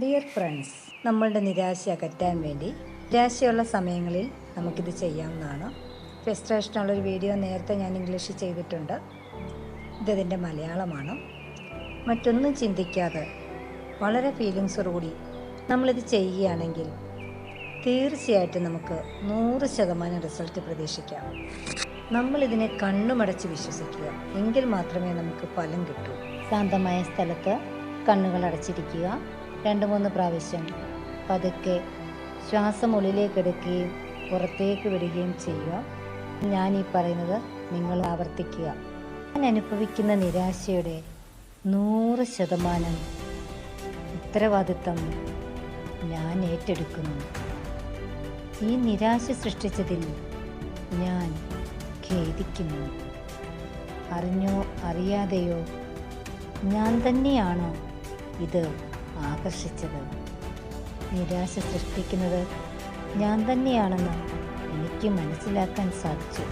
Dear friends നമ്മളുടെ നിരാശ അകറ്റാൻ വേണ്ടി നിരാശയുള്ള സമയങ്ങളിൽ നമുക്കിത് ചെയ്യാവുന്നതാണ്. ഫെസ്ട്രേഷനുള്ളൊരു വീഡിയോ നേരത്തെ ഞാൻ ഇംഗ്ലീഷിൽ ചെയ്തിട്ടുണ്ട്. ഇതതിന്റെ മലയാളമാണ്. മറ്റൊന്നും ചിന്തിക്കാതെ വളരെ ഫീലിങ്സോടുകൂടി നമ്മളിത് ചെയ്യുകയാണെങ്കിൽ തീർച്ചയായിട്ടും നമുക്ക് നൂറ് ശതമാനം റിസൾട്ട് പ്രതീക്ഷിക്കാം. നമ്മളിതിനെ കണ്ണുമടച്ച് വിശ്വസിക്കുക. എങ്കിൽ മാത്രമേ നമുക്ക് ഫലം കിട്ടൂ. ശാന്തമായ സ്ഥലത്ത് കണ്ണുകൾ അടച്ചിരിക്കുക. രണ്ട് മൂന്ന് പ്രാവശ്യം പതുക്കെ ശ്വാസം ഉള്ളിലേക്ക് എടുക്കുകയും പുറത്തേക്ക് വിടുകയും ചെയ്യുക. ഞാൻ ഈ പറയുന്നത് നിങ്ങൾ ആവർത്തിക്കുക. ഞാൻ അനുഭവിക്കുന്ന നിരാശയുടെ നൂറ് ശതമാനം ഉത്തരവാദിത്തം ഞാൻ ഏറ്റെടുക്കുന്നു. ഈ നിരാശ സൃഷ്ടിച്ചതിൽ ഞാൻ ഖേദിക്കുന്നു. അറിഞ്ഞോ അറിയാതെയോ ഞാൻ തന്നെയാണോ ഇത് ആകർഷിച്ചത്. നിരാശ സൃഷ്ടിക്കുന്നത് ഞാൻ തന്നെയാണെന്ന് എനിക്ക് മനസ്സിലാക്കാൻ സാധിച്ചു.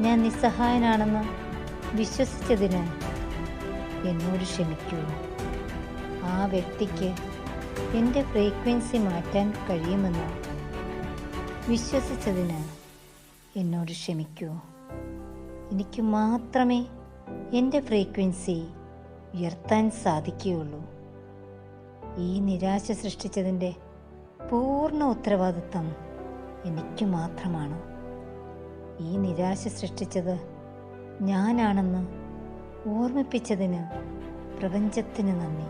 ഞാൻ നിസ്സഹായനാണെന്ന് വിശ്വസിച്ചതിന് എന്നോട് ക്ഷമിക്കൂ. ആ വ്യക്തിക്ക് എന്റെ ഫ്രീക്വൻസി മാറ്റാൻ കഴിയുമെന്ന് വിശ്വസിച്ചതിന് എന്നോട് ക്ഷമിക്കൂ. എനിക്ക് മാത്രമേ എന്റെ ഫ്രീക്വൻസി ഉയർത്താൻ സാധിക്കുകയുള്ളൂ. ഈ നിരാശ സൃഷ്ടിച്ചതിന്റെ പൂർണ ഉത്തരവാദിത്വം എനിക്ക് മാത്രമാണ്? ഈ നിരാശ സൃഷ്ടിച്ചത് ഞാനാണെന്ന് ഓർമ്മിപ്പിച്ചതിന് പ്രപഞ്ചത്തിന് നന്ദി.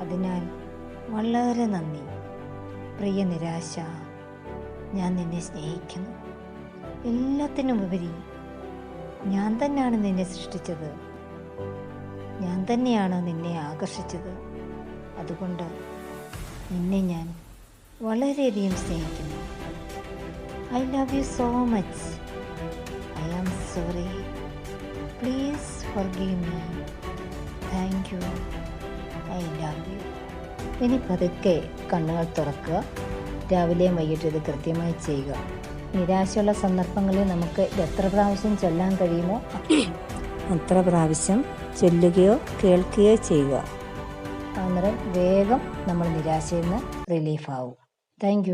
അതിനാൽ വളരെ നന്ദി. പ്രിയ നിരാശ ഞാൻ നിന്നെ സ്നേഹിക്കുന്നു. എല്ലാത്തിനും ഉപരി ഞാൻ തന്നെയാണ് നിന്നെ സൃഷ്ടിച്ചത്. ഞാൻ തന്നെയാണ് നിന്നെ ആകർഷിച്ചത്. അതുകൊണ്ട് നിന്നെ ഞാൻ വളരെയധികം സ്നേഹിക്കുന്നു. I love you so much I am sorry please forgive me thank you I love you ഇനി പതുക്കെ കണ്ണുകൾ തുറക്കുക. രാവിലെയും വൈകിട്ട് ഇത് കൃത്യമായി ചെയ്യുക. നിരാശയുള്ള സന്ദർഭങ്ങളിൽ നമുക്ക് എത്ര പ്രാവശ്യം ചൊല്ലാൻ കഴിയുമോ? അത്ര പ്രാവശ്യം ചൊല്ലുകയോ കേൾക്കുകയോ ചെയ്യുക. അന്നേരം വേഗം നമ്മൾ നിരാശയിൽ നിന്ന് റിലീഫാവും. താങ്ക്